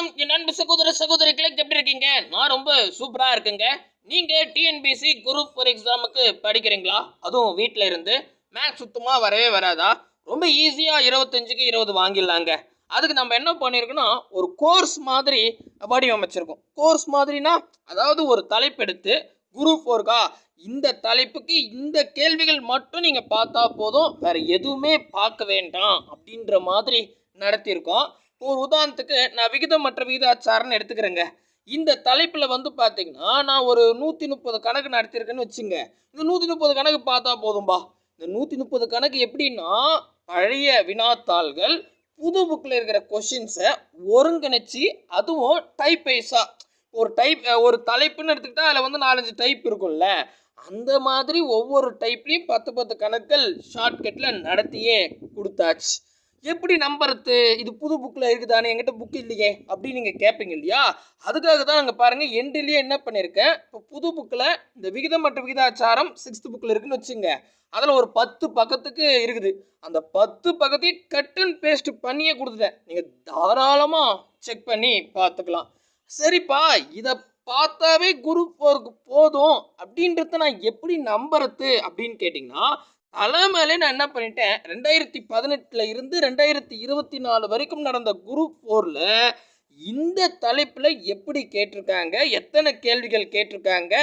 வணக்கம். என் அன்பு சகோதர சகோதரிகளே எப்படி இருக்கீங்க? நான் ரொம்ப சூப்பராக இருக்குங்க. நீங்கள் டிஎன்பிசி குரூப் ஃபோர் எக்ஸாமுக்கு படிக்கிறீங்களா? அதுவும் வீட்டில் இருந்து. மேக்ஸ் சுத்தமாக வரவே வராதா? ரொம்ப ஈஸியாக இருபத்தஞ்சுக்கு இருபது வாங்கிடலாங்க. அதுக்கு நம்ம என்ன பண்ணியிருக்கோம்னா ஒரு கோர்ஸ் மாதிரி வடிவமைச்சிருக்கோம். கோர்ஸ் மாதிரினா அதாவது ஒரு தலைப்பெடுத்து குரூப் ஃபோர்க்கா இந்த தலைப்புக்கு இந்த கேள்விகள் மட்டும் நீங்கள் பார்த்தா போதும். வேறு எதுவுமே பார்க்க வேண்டாம் அப்படின்ற மாதிரி நடத்தியிருக்கோம். ஒரு உதாரணத்துக்கு நான் விகிதமற்ற விகிதாச்சாரம்னு எடுத்துக்கிறேங்க. இந்த தலைப்பில் வந்து பார்த்தீங்கன்னா நான் ஒரு நூற்றி முப்பது கணக்கு நடத்தியிருக்கேன்னு வச்சுங்க. இந்த நூற்றி முப்பது கணக்கு பார்த்தா போதும்பா. இந்த நூற்றி முப்பது கணக்கு எப்படின்னா பழைய வினாத்தாள்கள் புது புக்கில் இருக்கிற கொஷின்ஸை ஒருங்கிணைச்சி அதுவும் டைப் வைஸாக ஒரு டைப் ஒரு தலைப்புன்னு எடுத்துக்கிட்டா அதில் வந்து நாலஞ்சு டைப் இருக்கும்ல. அந்த மாதிரி ஒவ்வொரு டைப்லேயும் பத்து பத்து கணக்கள் ஷார்ட்கட்டில் நடத்தியே கொடுத்தாச்சு. எப்படி நம்புறது? இது புது புக்கில் இருக்குதானே? என்கிட்ட புக் இல்லையே அப்படின்னு நீங்கள் கேட்பீங்க இல்லையா? அதுக்காக தான் நாங்கள் பாருங்கள் எண்டுலேயே என்ன பண்ணியிருக்கேன் இப்போ புது புக்கில் இந்த விகிதம் மற்றும் விகிதாச்சாரம் சிக்ஸ்த் புக்கில் இருக்குன்னு வச்சுங்க. அதில் ஒரு பத்து பக்கத்துக்கு இருக்குது. அந்த பத்து பக்கத்தையும் கட் அண்ட் பேஸ்ட் பண்ணியே கொடுத்துட்டேன். நீங்கள் தாராளமாக செக் பண்ணி பார்த்துக்கலாம். சரிப்பா இதை பார்த்தாவே குரு ஃபோருக்கு போதும். அப்படின்றத நான் எப்படி நம்புறது அப்படின்னு கேட்டிங்கன்னா தலைமையிலே நான் என்ன பண்ணிட்டேன்? ரெண்டாயிரத்தி பதினெட்டில் இருந்து ரெண்டாயிரத்தி இருபத்தி நாலு வரைக்கும் நடந்த குரூப் ஃபோரில் இந்த தலைப்பில் எப்படி கேட்டிருக்காங்க? எத்தனை கேள்விகள் கேட்டிருக்காங்க?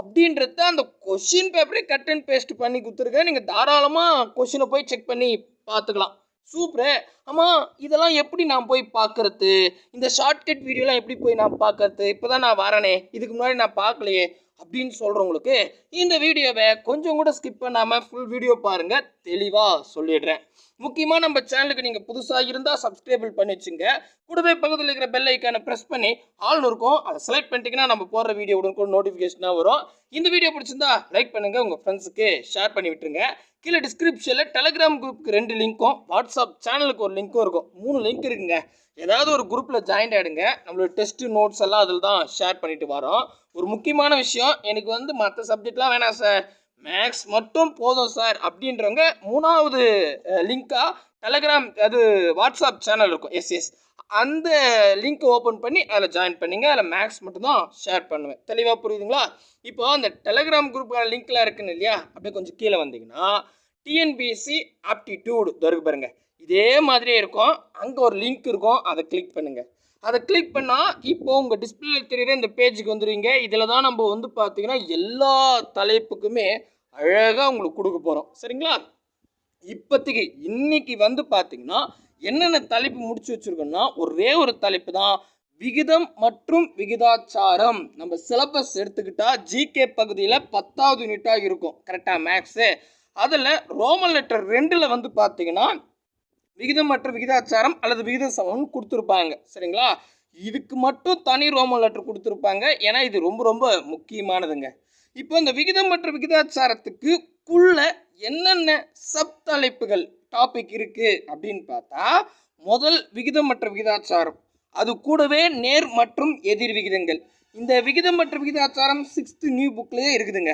அப்படின்றத அந்த கொஷின் பேப்பரே கட் அண்ட் பேஸ்ட் பண்ணி கொடுத்துருக்கேன். நீங்கள் தாராளமாக கொஷினை போய் செக் பண்ணி பார்த்துக்கலாம். சூப்பரு. ஆமாம் இதெல்லாம் எப்படி நான் போய் பார்க்கறது? இந்த ஷார்ட்கட் வீடியோலாம் எப்படி போய் நான் பார்க்கறது? இப்போ தான் நான் வரனே. இதுக்கு முன்னாடி நான் பார்க்கலையே. அப்படின்னு சொல்கிறவங்களுக்கு இந்த வீடியோவை கொஞ்சம் கூட ஸ்கிப் பண்ணாமல் ஃபுல் வீடியோ பாருங்கள் தெளிவாக சொல்லிடுறேன். முக்கியமாக நம்ம சேனலுக்கு நீங்கள் புதுசாக இருந்தால் சப்ஸ்கிரைபிள் பண்ணி வச்சுங்க கூடவே பக்கத்தில் இருக்கிற பெல் ஐக்கானை ப்ரெஸ் பண்ணி ஆள்னு இருக்கும். அதை செலக்ட் பண்ணிட்டீங்கன்னா நம்ம போடுற வீடியோ உடனுக்கு நோட்டிஃபிகேஷனாக வரும். இந்த வீடியோ பிடிச்சிருந்தா லைக் பண்ணுங்கள் உங்கள் ஃப்ரெண்ட்ஸுக்கு ஷேர் பண்ணி விட்டுருங்க. கீழே டிஸ்கிரிப்ஷனில் டெலிகிராம் குரூப்புக்கு ரெண்டு லிங்க்கும் வாட்ஸ்அப் சேனலுக்கு ஒரு லிங்க்கும் இருக்கும். மூணு லிங்க் இருக்குங்க. ஏதாவது ஒரு குரூப்பில் ஜாயின் ஆகிடுங்க நம்மளோட டெஸ்ட்டு நோட்ஸ் எல்லாம் அதில் தான் ஷேர் பண்ணிட்டு வரோம். ஒரு முக்கியமான விஷயம் எனக்கு வந்து மற்ற சப்ஜெக்ட்லாம் வேணாம் சார் மேக்ஸ் மட்டும் போதும் சார் அப்படின்றவங்க மூணாவது லிங்காக டெலகிராம் அது வாட்ஸ்அப் சேனல் இருக்கும். எஸ் எஸ் அந்த லிங்க் ஓப்பன் பண்ணி அதில் ஜாயின் பண்ணிங்க. அதில் மேக்ஸ் மட்டும்தான் ஷேர் பண்ணுவேன். தெளிவாக புரியுதுங்களா? இப்போ அந்த டெலகிராம் குரூப்பான லிங்க்லாம் இருக்குன்னு இல்லையா? அப்படியே கொஞ்சம் கீழே வந்தீங்கன்னா டிஎன்பிஎஸ்சி ஆப்டிடியூடு இருக்கு பாருங்க. இதே மாதிரியே இருக்கும். அங்கே ஒரு லிங்க் இருக்கும். அதை கிளிக் பண்ணுங்கள் அதை கிளிக் பண்ணால் இப்போ உங்கள் டிஸ்பிளே தெரியுற இந்த பேஜுக்கு வந்துடுவீங்க இதில் தான் நம்ம வந்து பார்த்தீங்கன்னா எல்லா தலைப்புக்குமே அழகாக உங்களுக்கு கொடுக்க போகிறோம் சரிங்களா? இப்போதைக்கு இன்னைக்கு வந்து பார்த்தீங்கன்னா என்னென்ன தலைப்பு முடிச்சு வச்சுருக்கோம்னா ஒரே ஒரு தலைப்பு தான் விகிதம் மற்றும் விகிதாச்சாரம். நம்ம சிலபஸ் எடுத்துக்கிட்டா ஜிகே பகுதியில் பத்தாவது யூனிட்டாக இருக்கும். கரெக்டாக மேக்ஸு அதில் ரோமன் லெட்டர் ரெண்டில் வந்து பார்த்தீங்கன்னா விகிதம் மற்றும் விகிதாச்சாரம் அல்லது விகித சமம்னு கொடுத்துருப்பாங்க. சரிங்களா? இதுக்கு மட்டும் தனி ரோமன் லெட்டர் கொடுத்துருப்பாங்க. ஏன்னா இது ரொம்ப ரொம்ப முக்கியமானதுங்க. இப்போ இந்த விகிதம் மற்றும் விகிதாச்சாரத்துக்கு குள்ள என்னென்ன சப் தலைப்புகள் டாபிக் இருக்குது அப்படின்னு பார்த்தா முதல் விகிதம் மற்றும் விகிதாச்சாரம். அது கூடவே நேர் மற்றும் எதிர் விகிதங்கள். இந்த விகிதம் மற்றும் விகிதாச்சாரம் சிக்ஸ்த்து நியூ புக்லேயே இருக்குதுங்க.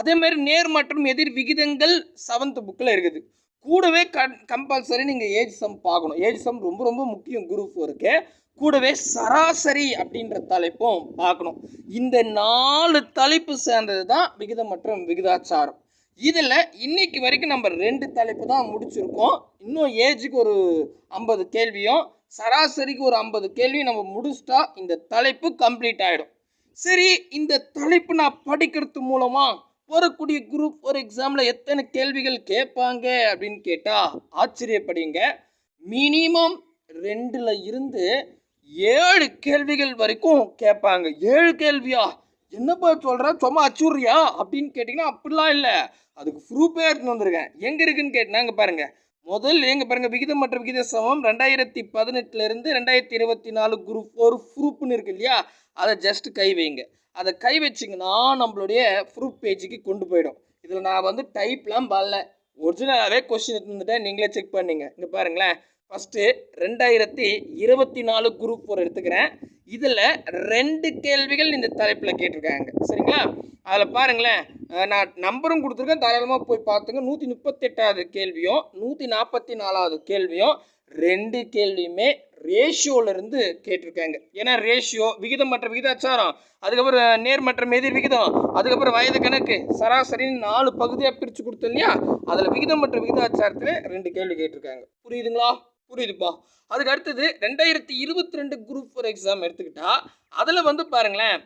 அதே மாதிரி நேர் மற்றும் எதிர் விகிதங்கள் செவன்த் புக்கில் இருக்குது. கூடவே கன் கம்பல்சரி நீங்கள் ஏஜ் சம் பார்க்கணும். ஏஜ் சம் ரொம்ப ரொம்ப முக்கியம் குரூப் ஃபோருக்கு கூடவே சராசரி அப்படின்ற தலைப்பும் பார்க்கணும். இந்த நாலு தலைப்பு சேர்ந்தது தான் விகிதம் மற்றும் விகிதாச்சாரம். இதில் இன்னைக்கு வரைக்கும் நம்ம ரெண்டு தலைப்பு தான் முடிச்சிருக்கோம். இன்னும் ஏஜுக்கு ஒரு ஐம்பது கேள்வியும் சராசரிக்கு ஒரு ஐம்பது கேள்வியும் நம்ம முடிச்சிட்டா இந்த தலைப்பு கம்ப்ளீட் ஆகிடும் சரி இந்த தலைப்பு நான் படிக்கிறது மூலமாக வரக்கூடிய குரூப் ஒரு எக்ஸாமில் எத்தனை கேள்விகள் கேட்பாங்க அப்படின்னு கேட்டால் ஆச்சரியப்படுங்க மினிமம் ரெண்டில் இருந்து ஏழு கேள்விகள் வரைக்கும் கேட்பாங்க. ஏழு கேள்வியா? என்னப்பா சொல்கிற சும்மா அச்சுறியா? அப்படின்னு கேட்டிங்கன்னா அப்படிலாம் இல்லை. அதுக்கு ப்ரூஃபே எடுத்துன்னு வந்திருக்கேன். எங்கே இருக்குன்னு அங்கே பாருங்கள் முதல் எங்கே பாருங்கள் விகிதம் மற்றும் விகித சமம் ரெண்டாயிரத்தி பதினெட்டுலேருந்து ரெண்டாயிரத்தி இருபத்தி நாலு குரூப் ஒரு ப்ரூஃப்னு இருக்கு இல்லையா? அதை ஜஸ்ட் கை வைங்க. அதை கை வச்சிங்கன்னா நம்மளுடைய ப்ரூஃப் பேஜுக்கு கொண்டு போயிடும். இதில் நான் வந்து டைப்லாம் பண்ணல. ஒரிஜினலாகவே கொஸ்டின் எடுத்துட்டேன் நீங்களே செக் பண்ணிங்க. இங்கே பாருங்களேன். ஃபஸ்ட்டு ரெண்டாயிரத்தி இருபத்தி நாலு குரூப் ஒரு எடுத்துக்கிறேன். இதில் ரெண்டு கேள்விகள் இந்த தலைப்பில் கேட்டிருக்காங்க. சரிங்களா? அதில் பாருங்களேன். நான் நம்பரும் கொடுத்துருக்கேன். தாராளமாக போய் பார்த்துங்க. நூற்றி முப்பத்தெட்டாவது கேள்வியும் நூற்றி நாற்பத்தி நாலாவது கேள்வியும் ரெண்டு கேள்வியுமே ரேஷியோலேருந்து கேட்டிருக்காங்க. ஏன்னா ரேஷியோ விகிதம் மற்ற விகிதாச்சாரம் அதுக்கப்புறம் நேர் மற்றும் எதிர் விகிதம் அதுக்கப்புறம் வயது கணக்கு சராசரின்னு நாலு பகுதியாக பிரித்து கொடுத்தோம் இல்லையா? அதில் விகிதம் மற்ற விகிதாச்சாரத்தில் ரெண்டு கேள்வி கேட்டிருக்காங்க. புரியுதுங்களா? புரியுதுப்பா. அதுக்கு அடுத்தது ரெண்டாயிரத்தி இருபத்தி ரெண்டு குரூப் ஃபோர் எக்ஸாம் எடுத்துக்கிட்டா அதில் வந்து பாருங்களேன்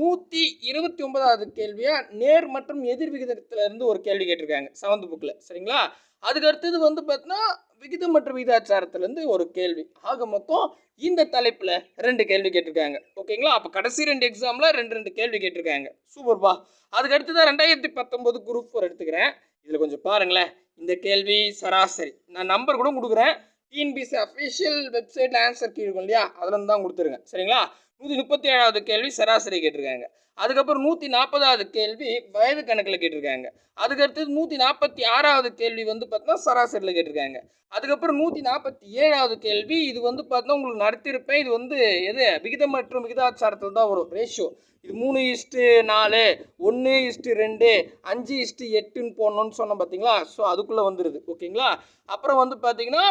நூற்றி இருபத்தி ஒன்பதாவது கேள்வியாக நேர் மற்றும் எதிர் விகிதத்துல இருந்து ஒரு கேள்வி கேட்டிருக்காங்க செவன்த் புக்கில் சரிங்களா? அதுக்கு அடுத்தது வந்து பார்த்தீங்கன்னா விகிதம் மற்றும் விகிதாச்சாரத்துலேருந்து ஒரு கேள்வி. ஆக மொத்தம் இந்த தலைப்பில் ரெண்டு கேள்வி கேட்டிருக்காங்க. ஓகேங்களா? அப்போ கடைசி ரெண்டு எக்ஸாமில் ரெண்டு ரெண்டு கேள்வி கேட்டிருக்காங்க. சூப்பர்ப்பா. அதுக்கு அடுத்ததான் ரெண்டாயிரத்தி பத்தொம்போது குரூப் ஃபோர் எடுத்துக்கிறேன். இதில் கொஞ்சம் பாருங்களேன். இந்த கேள்வி சராசரி. நான் நம்பர் கூட கொடுக்குறேன். டிஎன்பிசி அஃபிஷியல் வெப்சைட்டில் ஆன்சர் கீழ் இருக்கும் இல்லையா? அதில் இருந்து தான் கொடுத்துருங்க. சரிங்களா? நூற்றி முப்பத்தி ஏழாவது கேள்வி சராசரி கேட்டிருக்காங்க. அதுக்கப்புறம் நூற்றி நாற்பதாவது கேள்வி வயது கணக்கில் கேட்டிருக்காங்க. அதுக்கடுத்தது நூற்றி நாற்பத்தி ஆறாவது கேள்வி வந்து பார்த்தீங்கன்னா சராசரியில் கேட்டிருக்காங்க. அதுக்கப்புறம் நூற்றி நாற்பத்தி ஏழாவது கேள்வி இது வந்து பார்த்தீங்கன்னா உங்களுக்கு நடத்தியிருப்பேன். இது வந்து எது? விகிதம் மற்றும் விகிதாச்சாரத்தில் தான் வரும். ரேஷியோ இது மூணு இஸ்ட்டு நாலு ஒன்று இஸ்ட்டு ரெண்டு அஞ்சு இஸ்ட்டு எட்டுன்னு போடணும்னு சொன்னோம் பார்த்தீங்களா? ஸோ அதுக்குள்ளே வந்துடுது ஓகேங்களா? அப்புறம் வந்து பார்த்தீங்கன்னா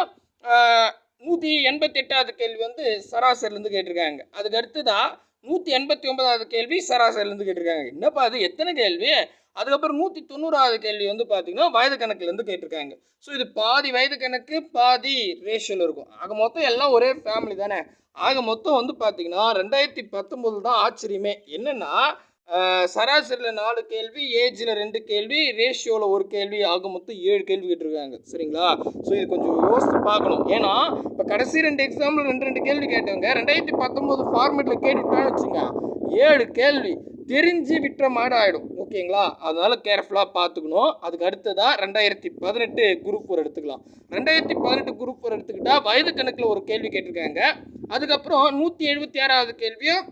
நூற்றி எண்பத்தி எட்டாவது கேள்வி வந்து சராசரிலேருந்து கேட்டிருக்காங்க. அதுக்கு தான் நூற்றி எண்பத்தி ஒன்பதாவது கேள்வி சராசரிலேருந்து கேட்டிருக்காங்க. என்னப்பா அது எத்தனை கேள்வி? அதுக்கப்புறம் நூற்றி தொண்ணூறாவது கேள்வி வந்து பார்த்தீங்கன்னா வயது கணக்குலேருந்து கேட்டிருக்காங்க. ஸோ இது பாதி வயது கணக்கு பாதி ரேஷியோவில் இருக்கும். ஆக மொத்தம் எல்லாம் ஒரே ஃபேமிலி தானே. ஆக மொத்தம் வந்து பார்த்தீங்கன்னா ரெண்டாயிரத்தி பத்தொம்போது தான் ஆச்சரியமே. என்னென்னா சராசரியில் நாலு கேள்வி ஏஜில் ரெண்டு கேள்வி ரேஷியோவில் ஒரு கேள்வி ஆக மொத்தம் ஏழு கேள்வி கேட்டிருக்காங்க. சரிங்களா? ஸோ இது கொஞ்சம் யோசித்து பார்க்கணும். ஏன்னா இப்போ கடைசி ரெண்டு எக்ஸாமில் ரெண்டு ரெண்டு கேள்வி கேட்டவங்க ரெண்டாயிரத்தி பத்தொம்போது ஃபார்மேட்டில் கேட்டுவிட்டான்னு வச்சுங்க ஏழு கேள்வி. தெரிஞ்சு விட்டுற மாடு ஆகிடும் ஓகேங்களா? அதனால் கேர்ஃபுல்லாக பார்த்துக்கணும். அதுக்கு அடுத்ததாக ரெண்டாயிரத்தி பதினெட்டு குரூப் ஒரு எடுத்துக்கலாம். ரெண்டாயிரத்தி பதினெட்டு குரூப் ஒரு எடுத்துக்கிட்டால் வயது கணக்கில் ஒரு கேள்வி கேட்டிருக்காங்க. அதுக்கப்புறம் நூற்றி எழுபத்தி ஆறாவது கேள்வியும்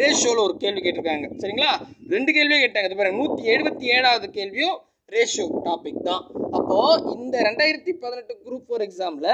ரேஷியோவில் ஒரு கேள்வி கேட்டிருக்காங்க. சரிங்களா? ரெண்டு கேள்வியே கேட்டாங்க. இது பாருங்க நூற்றி எழுபத்தி ஏழாவது கேள்வியும் ரேஷியோ டாபிக் தான். அப்போது இந்த ரெண்டாயிரத்தி பதினெட்டு குரூப் ஃபோர் எக்ஸாமில்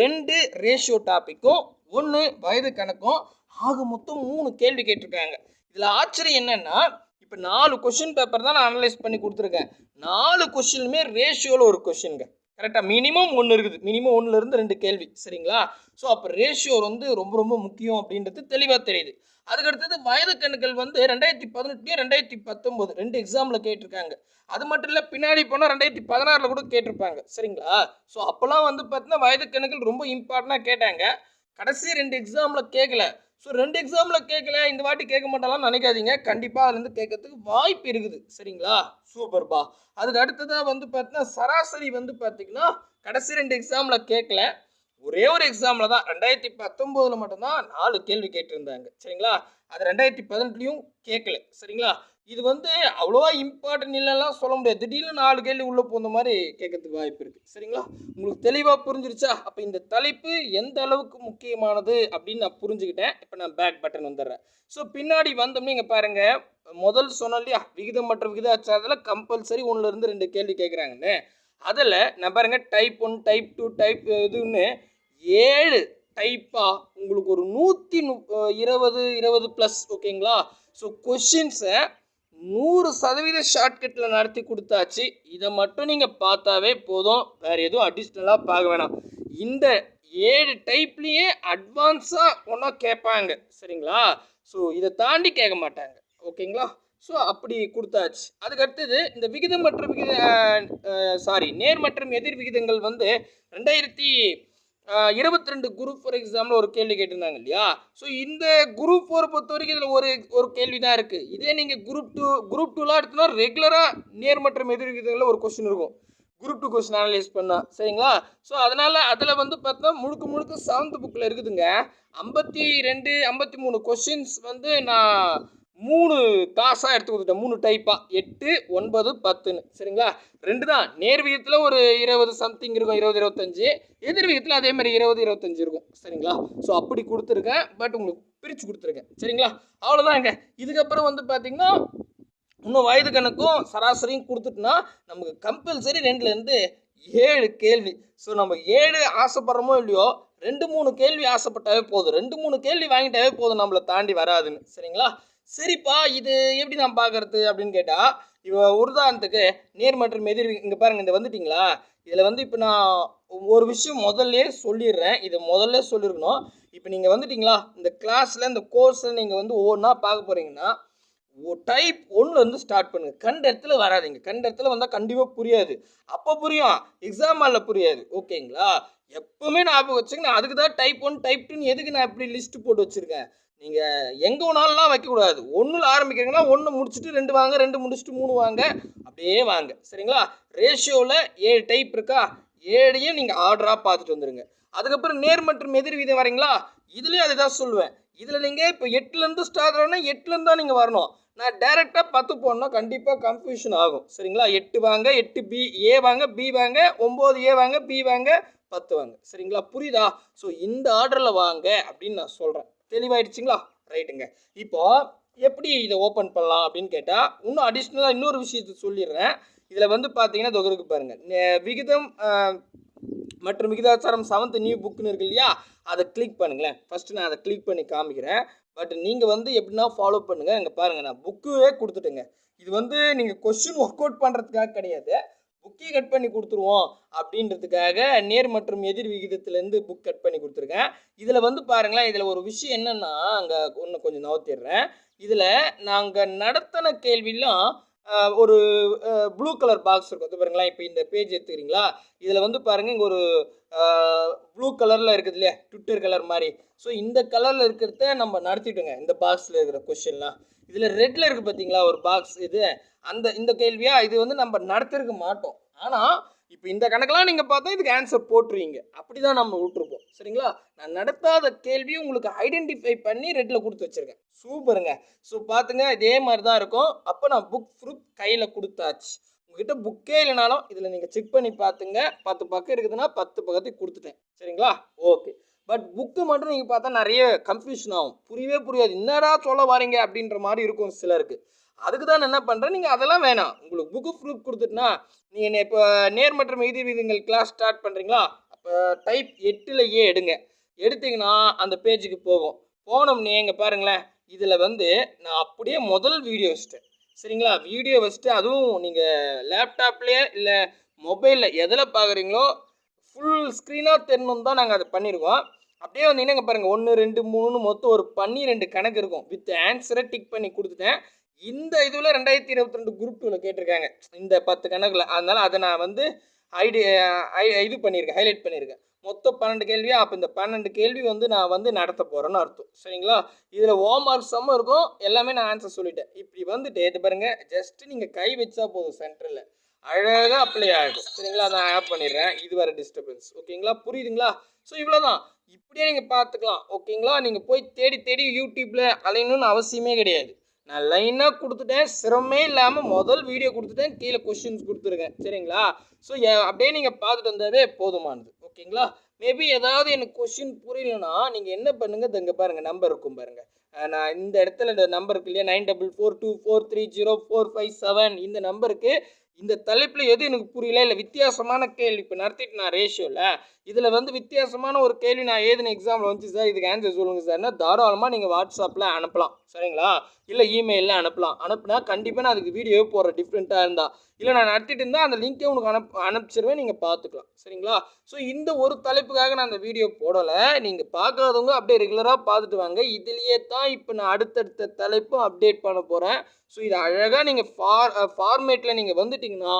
ரெண்டு ரேஷியோ டாப்பிக்கும் ஒன்று வயது கணக்கும் ஆக மொத்தம் மூணு கேள்வி கேட்டிருக்காங்க. இதில் ஆச்சரியம் என்னென்னா இப்போ நாலு கொஷின் பேப்பர் தான் நான் அனலைஸ் பண்ணி கொடுத்துருக்கேன். நாலு கொஷினுமே ரேஷியோவில் ஒரு கொஷினுங்க கரெக்டாக மினிமம் ஒன்று இருக்குது. மினிமம் ஒன்றுலேருந்து ரெண்டு கேள்வி. சரிங்களா? ஸோ அப்போ ரேஷியோ வந்து ரொம்ப ரொம்ப முக்கியம் அப்படின்றது தெளிவாக தெரியுது. அதுக்கடுத்தது வயது கணக்குகள் வந்து ரெண்டாயிரத்தி பதினெட்டுலையும் ரெண்டாயிரத்தி பத்தொம்போது ரெண்டு எக்ஸாமில் கேட்டிருக்காங்க. அது மட்டும் இல்லை பின்னாடி போனால் ரெண்டாயிரத்தி பதினாறில் கூட கேட்டிருப்பாங்க. சரிங்களா? ஸோ அப்போல்லாம் வந்து பார்த்தீங்கன்னா வயது கணக்கில் ரொம்ப இம்பார்ட்டண்ட்டாக கேட்டாங்க. கடைசி ரெண்டு எக்ஸாமில் கேட்கல ஸோ ரெண்டு எக்ஸாமில் கேட்கல இந்த வாட்டி கேட்க மாட்டாலாம் நினைக்காதீங்க. கண்டிப்பாக அதுலேருந்து கேட்கறதுக்கு வாய்ப்பு இருக்குது. சரிங்களா? சூப்பர்பா அதுக்கு அடுத்ததாக வந்து பார்த்தீங்கன்னா சராசரி வந்து பார்த்திங்கன்னா கடைசி ரெண்டு எக்ஸாமில் கேட்கல ஒரே ஒரு எக்ஸாமில் தான் ரெண்டாயிரத்தி பத்தொம்போதில் மட்டும்தான் நாலு கேள்வி கேட்டிருந்தாங்க. சரிங்களா? அது ரெண்டாயிரத்தி பதினெட்டுலையும் கேட்கல சரிங்களா? இது வந்து அவ்வளோவா இம்பார்ட்டன்ட் இல்லைலாம் சொல்ல முடியாது. திடீர்னு நாலு கேள்வி உள்ளே போன மாதிரி கேட்கறதுக்கு வாய்ப்பு இருக்குது சரிங்களா? உங்களுக்கு தெளிவாக புரிஞ்சிருச்சா? அப்போ இந்த தலைப்பு எந்த அளவுக்கு முக்கியமானது அப்படின்னு நான் புரிஞ்சுக்கிட்டேன். இப்போ நான் பேக் பட்டன் வந்துடுறேன். ஸோ பின்னாடி வந்தோம்னு இங்கே பாருங்கள் முதல் சொன்னோம் இல்லையா? விகிதம் மற்றும் விகிதாச்சாரத்தில் கம்பல்சரி ஒன்றுலேருந்து ரெண்டு கேள்வி கேட்குறாங்கன்னு அதில் நான் பாருங்க type one type two type இதுன்னு ஏழு டைப்பாக உங்களுக்கு ஒரு நூற்றி நு இருபது இருபது ப்ளஸ் ஓகேங்களா ஸோ கொஷின்ஸை நூறு சதவீத ஷார்ட்கட்டில் நடத்தி கொடுத்தாச்சு. இதை மட்டும் நீங்கள் பார்த்தாவே போதும். வேறு எதுவும் அடிஷ்னலாக பார்க்க வேணாம். இந்த ஏழு டைப்லேயே அட்வான்ஸாக ஒன்றா கேட்பாங்க. சரிங்களா? ஸோ இதை தாண்டி கேட்க மாட்டாங்க. ஓகேங்களா ஸோ அப்படி கொடுத்தாச்சு. அதுக்கு அடுத்தது இந்த விகிதம் மற்றும் விகித சாரி நேர் மற்றும் எதிர் விகிதங்கள் வந்து ரெண்டாயிரத்தி இருபத்தி ரெண்டு குரூப் ஃபோர் எக்ஸாமில் ஒரு கேள்வி கேட்டிருந்தாங்க இல்லையா? ஸோ இந்த குரூப் ஃபோரை பொறுத்த வரைக்கும் இதில் ஒரு ஒரு கேள்வி தான் இருக்குது இதே நீங்கள் குரூப் டூ குரூப் டூலாம் எடுத்தோன்னா ரெகுலராக நேர் மற்றும் எதிர் ஒரு கொஸ்டின் இருக்கும். குரூப் டூ கொஸ்டின் அனலைஸ் பண்ணால் சரிங்களா? ஸோ அதனால் அதில் வந்து பார்த்தா முழுக்க முழுக்க செவன்த் புக்கில் இருக்குதுங்க. ஐம்பத்தி ரெண்டு ஐம்பத்தி மூணு கொஷின்ஸ் வந்து நான் மூணு காசாக எடுத்து கொடுத்துட்டேன். மூணு டைப்பாக எட்டு ஒன்பது பத்துன்னு. சரிங்களா? ரெண்டு தான். நேர் விகிதத்தில் ஒரு இருபது சம்திங் இருக்கும் இருபது இருபத்தஞ்சு. எதிர் விகிதத்தில் அதே மாதிரி இருபது இருபத்தஞ்சு இருக்கும். சரிங்களா? ஸோ அப்படி கொடுத்துருக்கேன். பட் உங்களுக்கு பிரித்து கொடுத்துருக்கேன். சரிங்களா? அவ்வளோதாங்க இதுக்கப்புறம் வந்து பார்த்தீங்கன்னா இன்னும் வயது கணக்கும் சராசரியும் கொடுத்துட்டுனா நமக்கு கம்பல்சரி ரெண்டுலேருந்து ஏழு கேள்வி. ஸோ நம்ம ஏழு ஆசைப்படுறோமோ இல்லையோ ரெண்டு மூணு கேள்வி ஆசைப்பட்டாவே போதும். ரெண்டு மூணு கேள்வி வாங்கிட்டாவே போதும் நம்மளை தாண்டி வராதுன்னு. சரிங்களா? சரிப்பா இது எப்படி நான் பார்க்கறது அப்படின்னு கேட்டால் இவ உதாரணத்துக்கு நேர் மற்றும் எதிர் இங்கே பாருங்க இந்த வந்துட்டிங்களா? இதில் வந்து இப்போ நான் ஒரு விஷயம் முதல்ல சொல்லிடுறேன். இதை முதல்ல சொல்லியிருக்கணும் இப்போ நீங்கள் வந்துட்டிங்களா? இந்த கிளாஸில் இந்த கோர்ஸில் நீங்கள் வந்து ஒவ்வொன்றா பார்க்க போகிறீங்கன்னா டைப் ஒன்றுலேருந்து ஸ்டார்ட் பண்ணுங்கள் கண்ட இடத்துல வராதீங்க. கண்ட இடத்துல வந்தால் கண்டிப்பாக புரியாது. அப்போ புரியும். எக்ஸாம் ஹாலில் புரியாது. ஓகேங்களா எப்பவுமே ஞாபகம் வச்சுங்க நான் அதுக்கு தான் டைப் ஒன் டைப் டூன்னு எதுக்கு நான் இப்படி லிஸ்ட் போட்டு வச்சுருக்கேன்? நீங்கள் எங்கே வேணாலும்லாம் வைக்கக்கூடாது. ஒன்றில் ஆரம்பிக்கிறீங்கன்னா ஒன்று முடிச்சுட்டு ரெண்டு வாங்க ரெண்டு முடிச்சுட்டு மூணு வாங்க அப்படியே வாங்க. சரிங்களா? ரேஷியோவில் ஏழு டைப் இருக்கா? ஏழையும் நீங்கள் ஆர்டராக பார்த்துட்டு வந்துடுங்க அதுக்கப்புறம் நேர் மற்றும் எதிர் வீதம் வரீங்களா? இதுலேயும் அதை தான் சொல்லுவேன். இதில் நீங்கள் இப்போ எட்டுலேருந்து ஸ்டார்ட் ஆகணும் எட்டுலேருந்து தான் நீங்கள் வரணும். நான் டேரெக்டாக பத்து போடணும் கண்டிப்பாக கன்ஃபியூஷன் ஆகும். சரிங்களா? எட்டு வாங்க எட்டு பி ஏ வாங்க பி வாங்க ஒம்பது ஏ வாங்க பி வாங்க பத்து வாங்க. சரிங்களா? புரியுதா? ஸோ இந்த ஆர்டரில் வாங்க அப்படின்னு நான் சொல்கிறேன் தெளிவாயிடுச்சுங்களா? ரைட்டுங்க இப்போ எப்படி இதை ஓப்பன் பண்ணலாம் அப்படின்னு கேட்டால் இன்னும் அடிஷ்னலாக இன்னொரு விஷயத்தை சொல்லிடுறேன். இதில் வந்து பார்த்தீங்கன்னா தொகருக்கு பாருங்கள் விகிதம் மற்றும் விகிதாச்சாரம் செவன்த் நியூ புக்குன்னு இருக்கு இல்லையா? அதை கிளிக் பண்ணுங்களேன். ஃபஸ்ட்டு நான் அதை கிளிக் பண்ணி காமிக்கிறேன். பட் நீங்கள் வந்து எப்படின்னா ஃபாலோ பண்ணுங்கள் இங்கே பாருங்கள் நான் புக்குவே கொடுத்துட்டேங்க. இது வந்து நீங்கள் கொஸ்டின் ஒர்க் அவுட் பண்ணுறதுக்காக கிடையாது. புக்கே கட் பண்ணி கொடுத்துருவோம் அப்படின்றதுக்காக நேர் மற்றும் எதிர் விகிதத்துலேருந்து புக் கட் பண்ணி கொடுத்துருக்கேன். இதில் வந்து பாருங்களேன் இதில் ஒரு விஷயம் என்னென்னா அங்கே ஒன்று கொஞ்சம் நவத்திடுறேன் இதில் நாங்கள் நடத்தின கேள்விலாம் ஒரு ப்ளூ கலர் பாக்ஸ் இருக்கும். அது பாருங்களேன் இப்போ இந்த பேஜ் எடுத்துக்கிறீங்களா? இதில் வந்து பாருங்கள் இங்கே ஒரு ப்ளூ கலரில் இருக்குது இல்லையா? ட்விட்டர் கலர் மாதிரி. ஸோ இந்த கலரில் இருக்கிறத நம்ம நடத்திட்டோங்க இந்த பாக்ஸில் இருக்கிற கொஷின்லாம் இதில் ரெட்டில் இருக்குது பார்த்தீங்களா ஒரு பாக்ஸ் இது. அந்த இந்த கேள்வியாக இது வந்து நம்ம நடத்திருக்க மாட்டோம். ஆனால் இப்போ இந்த கணக்கெலாம் நீங்கள் பார்த்தா இதுக்கு ஆன்சர் போட்டுருவீங்க. அப்படி தான் நம்ம விட்டுருப்போம். சரிங்களா? நான் நடத்தாத கேள்வியும் உங்களுக்கு ஐடென்டிஃபை பண்ணி ரெட்டில் கொடுத்து வச்சுருக்கேன். சூப்பருங்க. ஸோ பார்த்துங்க இதே மாதிரி தான் இருக்கும். அப்போ நான் புக் ப்ரூப் கையில் கொடுத்தாச்சு. உங்ககிட்ட புக்கே இல்லைனாலும் இதில் நீங்கள் செக் பண்ணி பார்த்துங்க பத்து பக்கம் இருக்குதுன்னா பத்து பக்கத்துக்கு கொடுத்துட்டேன். சரிங்களா? ஓகே பட் புக்கு மட்டும் நீங்கள் பார்த்தா நிறைய கன்ஃபியூஷன் ஆகும். புரியவே புரியாது. என்னடா சொல்ல வரீங்க? அப்படின்ற மாதிரி இருக்கும் சிலருக்கு. அதுக்கு தான் நான் என்ன பண்ணுறேன் நீங்கள் அதெல்லாம் வேணாம். உங்களுக்கு புக்கு ப்ரூஃப் கொடுத்துட்டுனா நீங்கள் இப்போ நேர் மற்றும் எதிர் விதிகள் கிளாஸ் ஸ்டார்ட் பண்ணுறீங்களா அப்போ டைப் எட்டுலையே எடுங்க. எடுத்தீங்கன்னா அந்த பேஜுக்கு போகும். போனோம்னே இங்கே பாருங்களேன். இதில் வந்து நான் அப்படியே முதல் வீடியோ வச்சிட்டேன். சரிங்களா? வீடியோ வச்சுட்டு அதுவும் நீங்கள் லேப்டாப்லேயே இல்லை மொபைலில் எதில் பார்க்குறீங்களோ ஃபுல் ஸ்க்ரீனாக தெரியணும் தான் நாங்கள் அதை பண்ணியிருக்கோம் அப்படியே வந்தீங்கன்னா பாருங்கள் ஒன்று ரெண்டு மூணுன்னு மொத்தம் ஒரு பன்னிரெண்டு கணக்கு இருக்கும். வித் ஆன்சரை டிக் பண்ணி கொடுத்துட்டேன். இந்த இதில் ரெண்டாயிரத்தி இருபத்தி ரெண்டு குரூப் டூவில் கேட்டிருக்காங்க. இந்த பத்து கணக்கில். அதனால் அதை நான் வந்து ஐடி ஐ- இது பண்ணியிருக்கேன் ஹைலைட் பண்ணியிருக்கேன். மொத்தம் பன்னெண்டு கேள்வியாக அப்போ இந்த பன்னெண்டு கேள்வி வந்து நான் வந்து நடத்த போகிறேன்னு அர்த்தம். சரிங்களா? இதில் ஹோம் ஒர்க் இருக்கும். எல்லாமே நான் ஆன்சர் சொல்லிட்டேன். இப்படி வந்துட்டு இது பாருங்கள் ஜஸ்ட்டு நீங்கள் கை வச்சா போதும் சென்டரில் அழகாக அப்ளை ஆகிடும் சரிங்களா? நான் ஆட் பண்ணிடுறேன். இது வேறு டிஸ்டர்பன்ஸ் ஓகேங்களா புரியுதுங்களா? ஸோ இவ்வளோதான் இப்படியே நீங்கள் பார்த்துக்கலாம். ஓகேங்களா நீங்கள் போய் தேடி தேடி யூடியூப்பில் அலையணும்னு அவசியமே கிடையாது. நான் லைனாக கொடுத்துட்டேன். சிரமமே இல்லாமல் முதல் வீடியோ கொடுத்துட்டேன். கீழே கொஷின்ஸ் கொடுத்துருக்கேன். சரிங்களா? ஸோ அப்படியே நீங்கள் பார்த்துட்டு வந்தாவே போதுமானது. ஓகேங்களா மேபி ஏதாவது எனக்கு கொஷின் புரியலன்னா நீங்கள் என்ன பண்ணுங்கள் தங்க பாருங்கள் நம்பர் இருக்கும் பாருங்கள் நான் இந்த இடத்துல இந்த நம்பர் இருக்கு இல்லையா? Nine double four two four three zero four five seven இந்த நம்பருக்கு இந்த தலைப்பில் எது எனக்கு புரியல? இல்லை வித்தியாசமான கேள்வி. இப்போ நடத்திட்டு நான் ரேஷியோவில் இதில் வந்து வித்தியாசமான ஒரு கேள்வி நான் ஏதுன எக்ஸாமில் வந்துச்சு சார். இதுக்கு ஆன்சர் சொல்லுங்கள் சார்னா தாராளமாக நீங்கள் வாட்ஸ்அப்பில் அனுப்பலாம். சரிங்களா? இல்லை இமெயிலில் அனுப்பலாம். அனுப்புனா கண்டிப்பாக நான் அதுக்கு வீடியோ போடுறேன் டிஃப்ரெண்ட்டாக இருந்தால் இல்லை நான் நடத்திட்டு இருந்தால் அந்த லிங்க்கே உனக்கு அனுப் அனுப்பிச்சிருவேன் நீங்கள் பார்த்துக்கலாம் சரிங்களா? ஸோ இந்த ஒரு தலைப்புக்காக நான் அந்த வீடியோ போடலை. நீங்கள் பார்க்காதவங்க அப்படியே ரெகுலராக பார்த்துட்டு வாங்க. இதுலேயே தான் இப்போ நான் அடுத்தடுத்த தலைப்பும் அப்டேட் பண்ண போகிறேன் ஸோ இது அழகாக நீங்கள் ஃபார் ஃபார்மேட்டில் நீங்கள் வந்துட்டிங்கன்னா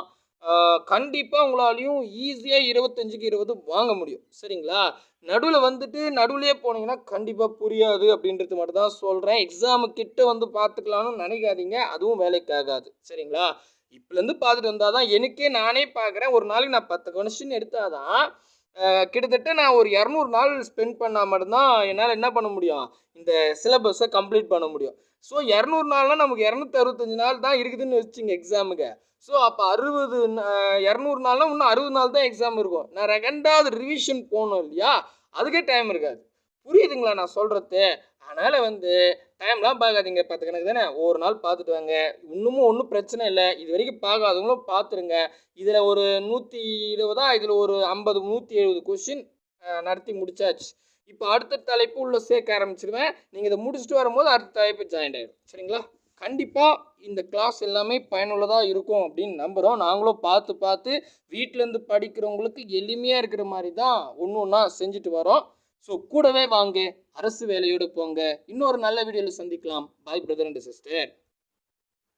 கண்டிப்பாக உங்களாலையும் ஈஸியாக இருபத்தஞ்சுக்கு இருபது வாங்க முடியும். சரிங்களா? நடுவில் வந்துட்டு நடுவிலே போனீங்கன்னா கண்டிப்பாக புரியாது அப்படின்றது மட்டும் தான் சொல்கிறேன் எக்ஸாமு கிட்ட வந்து பார்த்துக்கலாம்னு நினைக்காதீங்க. அதுவும் வேலைக்காகாது சரிங்களா? இப்போலேருந்து பார்த்துட்டு வந்தால் தான் எனக்கே நானே பார்க்குறேன் ஒரு நாளைக்கு நான் பத்து கொஷின் எடுத்தால் தான் கிட்டத்தட்ட நான் ஒரு இரநூறு நாள் ஸ்பெண்ட் பண்ணால் மட்டும்தான் என்னால் என்ன பண்ண முடியும்? இந்த சிலபஸை கம்ப்ளீட் பண்ண முடியும். ஸோ இரநூறு நாள்னால் நமக்கு இரநூத்தி அறுபத்தஞ்சு நாள் தான் இருக்குதுன்னு வச்சுங்க எக்ஸாமுக்கு ஸோ அப்போ அறுபது இரநூறு நாள்னா இன்னும் அறுபது நாள் தான் எக்ஸாம் இருக்கும். நான் ரெண்டாவது ரிவிஷன் போகணும் இல்லையா? அதுக்கே டைம் இருக்காது. புரியுதுங்களா நான் சொல்கிறது அதனால் வந்து டைம்லாம் பார்க்காதீங்க. பத்து கணக்கு தானே? ஒரு நாள் பார்த்துட்டு வாங்க. இன்னமும் ஒன்றும் பிரச்சனை இல்லை. இது வரைக்கும் பார்க்காதவங்களும் பார்த்துருங்க. இதில் ஒரு நூற்றி இருபதா? இதில் ஒரு ஐம்பது நூற்றி எழுபது கொஷின் நடத்தி முடிச்சாச்சு. இப்போ அடுத்த தலைப்பு உள்ள சேர்க்க ஆரம்பிச்சிருவேன். நீங்கள் இதை முடிச்சுட்டு வரும்போது அடுத்த தலைப்பு ஜாயின் ஆகிடும் சரிங்களா? கண்டிப்பாக இந்த கிளாஸ் எல்லாமே பயனுள்ளதாக இருக்கும் அப்படின்னு நம்புகிறோம் நாங்களும் பார்த்து பார்த்து வீட்டிலேருந்து படிக்கிறவங்களுக்கு எளிமையாக இருக்கிற மாதிரி தான் ஒன்று ஒன்றா செஞ்சுட்டு வரோம். ஸோ கூடவே வாங்க அரசு வேலையோடு போங்க. இன்னொரு நல்ல வீடியோவில் சந்திக்கலாம். பாய் பிரதர் அண்ட் சிஸ்டர்